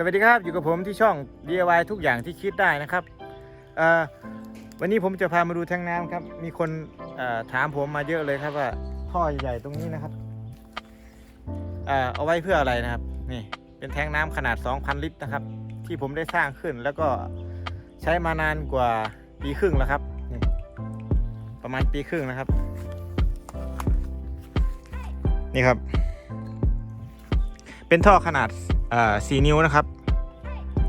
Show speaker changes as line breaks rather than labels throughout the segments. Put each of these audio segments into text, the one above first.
สวัสดีครับอยู่กับผมที่ช่อง DIY ทุกอย่างที่คิดได้นะครับวันนี้ผมจะพามาดูแทงน้ำครับ มีคนถามผมมาเยอะเลยครับว่าท่อใหญ่ๆตรงนี้นะครับเอเอาไว้เพื่ออะไรนะครับ นี่เป็นแทงน้ำขนาด 2,000 ลิตรนะครับ ที่ผมได้สร้างขึ้นแล้วก็ใช้มานานกว่าปีครึ่งแล้วครับนี่ประมาณปีครึ่งนะครับ นี่ครับ เป็นท่อขนาดอ่า4นิ้วนะครับ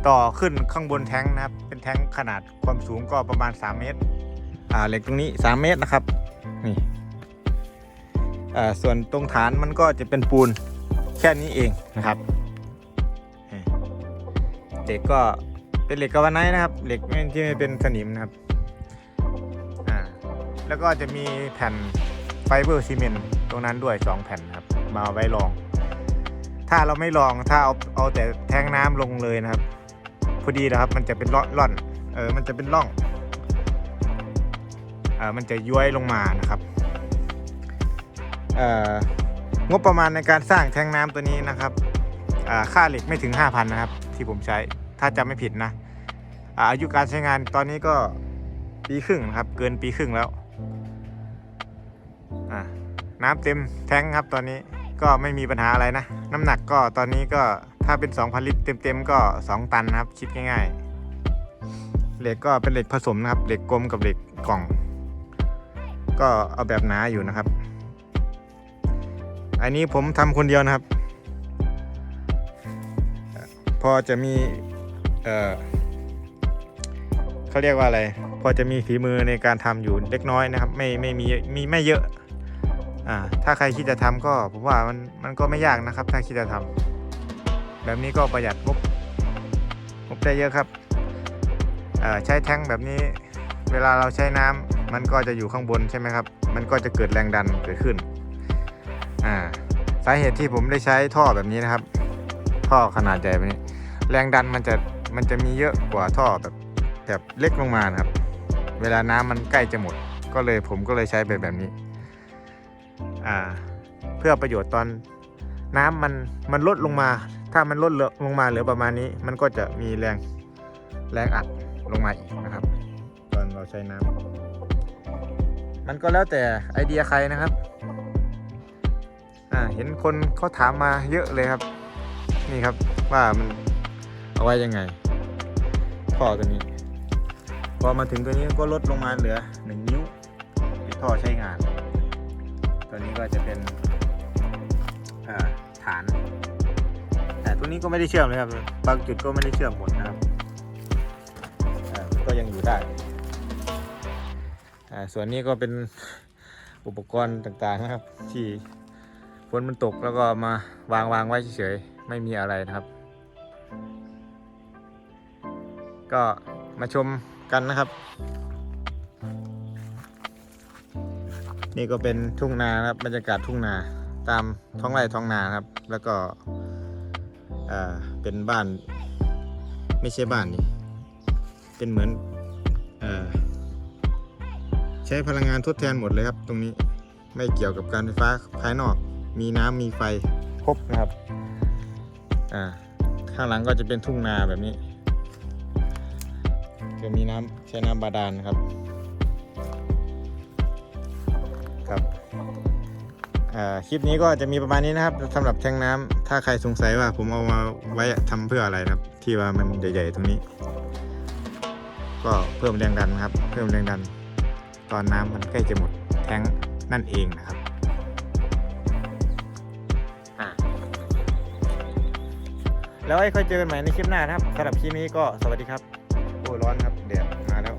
ต่อขึ้นข้างบนแท้งนะครับ เป็นแท้งขนาดความสูงก็ประมาณ 3 เมตร อ่าเหล็กตรงนี้ 3 เมตรนะครับ นี่ อ่า ส่วนตรงฐานมันก็จะเป็นปูนแค่นี้เองนะครับเหล็กก็เป็นเหล็กกาวไนนะครับ เหล็กที่ไม่เป็นสนิมนะครับ อ่า แล้วก็จะมีแผ่นไฟเบอร์ซีเมนต์ตรงนั้นด้วย 2 แผ่นครับ มาไว้รอง ถ้าเราไม่ลองถ้าเอาเอาแต่แทงน้ำลงเลยนะครับ พอดีนะครับ มันจะเป็นร่อนร่อนเออมันจะเป็นร่องเออมันจะย้วยลงมานะครับเอองบประมาณในการสร้างแทงน้ำตัวนี้นะครับค่าเหล็กไม่ถึง 5,000 นะครับ ที่ผมใช้ถ้าจำไม่ผิดนะอายุการใช้งานตอนนี้ก็ปีครึ่งนะครับ เกินปีครึ่งแล้วน้ำเต็มแทงครับตอนนี้ก็ไม่มีปัญหาอะไรนะ น้ำหนักก็ตอนนี้ก็ ถ้าเป็น 2,000 ลิตรเต็มๆก็ 2 ตันนะครับ คิดง่ายๆ เหล็กก็เป็นเหล็กผสมนะครับ เหล็กกลมกับเหล็กกล่อง ก็เอาแบบหนาอยู่นะครับ อันนี้ผมทำคนเดียวนะครับ พอจะมีเออเขาเรียกว่าอะไร พอจะมีฝีมือในการทำอยู่เล็กน้อยนะครับ ไม่ไม่มีมีไม่เยอะ อ่า ถ้าใครคิดจะทำก็ผมว่ามันมันก็ไม่ยากนะครับ ถ้าคิดจะทำ แบบนี้ก็ประหยัดงบงบได้เยอะครับใช้แท้งแบบนี้ เวลาเราใช้น้ำมันก็จะอยู่ข้างบนใช่ไหมครับ มันก็จะเกิดแรงดันเกิดขึ้นอ่าสาเหตุที่ผมได้ใช้ท่อแบบนี้นะครับ ท่อขนาดใหญ่แบบนี้ แรงดันมันจะมันจะมีเยอะกว่าท่อแบบแบบเล็กลงมานะครับ เวลาน้ำมันใกล้จะหมด ก็เลยผมก็เลยใช้แบบแบบนี้อ่าเพื่อประโยชน์ตอนน้ำมันมันลดลงมา ถ้ามันลดลงมาเหลือประมาณนี้ มันก็จะมีแรงแรงอัดลงมาอีกนะครับ ตอนเราใช้น้ำมันก็แล้วแต่ไอเดียใครนะครับอ่าเห็นคนเขาถามมาเยอะเลยครับ นี่ครับว่ามันเอาไว้ยังไงท่อตัวนี้ พอมาถึงตัวนี้ก็ลดลงมาเหลือ1นิ้วที่ท่อใช้งาน ตัวนี้ก็จะเป็นอ่าฐาน วนี้ก็ไม่ได้เชื่อมเลยครับ บางจุดก็ไม่ได้เชื่อมหมดนะครับก็ยังอยู่ได้ส่วนนี้ก็เป็นอุปกรณ์ต่างๆนะครับ ที่ฝนมันตกแล้วก็มาวางวางไว้เฉยๆไม่มีอะไรนะครับ ก็มาชมกันนะครับ นี่ก็เป็นทุ่งนานะครับบรรยากาศทุ่งนาตามท้องไร่ท้องนาครับ แล้วก็ อ่าเป็นบ้าน ไม่ใช่บ้านนี่เป็นเหมือนอาใช้พลังงานทดแทนหมดเลยครับ ตรงนี้ไม่เกี่ยวกับการไฟฟ้าภายนอก มีน้ำมีไฟครบนะครับอ่าข้างหลังก็จะเป็นทุ่งนาแบบนี้จะมีน้ำใช้น้ำบาดาลครับครับ คลิปนี้ก็จะมีประมาณนี้นะครับสำหรับแทงน้ำถ้าใครสงสัยว่าผมเอามาไว้ทำเพื่ออะไรครับ ที่ว่ามันใหญ่ๆตรงนี้ ก็เพิ่มแรงดันครับ เพิ่มแรงดัน ตอนน้ำมันใกล้จะหมดแทงนั่นเองนะครับแล้วไว้ค่อยเจอกันใหม่ในคลิปหน้านะครับสำหรับคลิปนี้ก็สวัสดีครับ โอ้ร้อนครับแดดมาแล้ว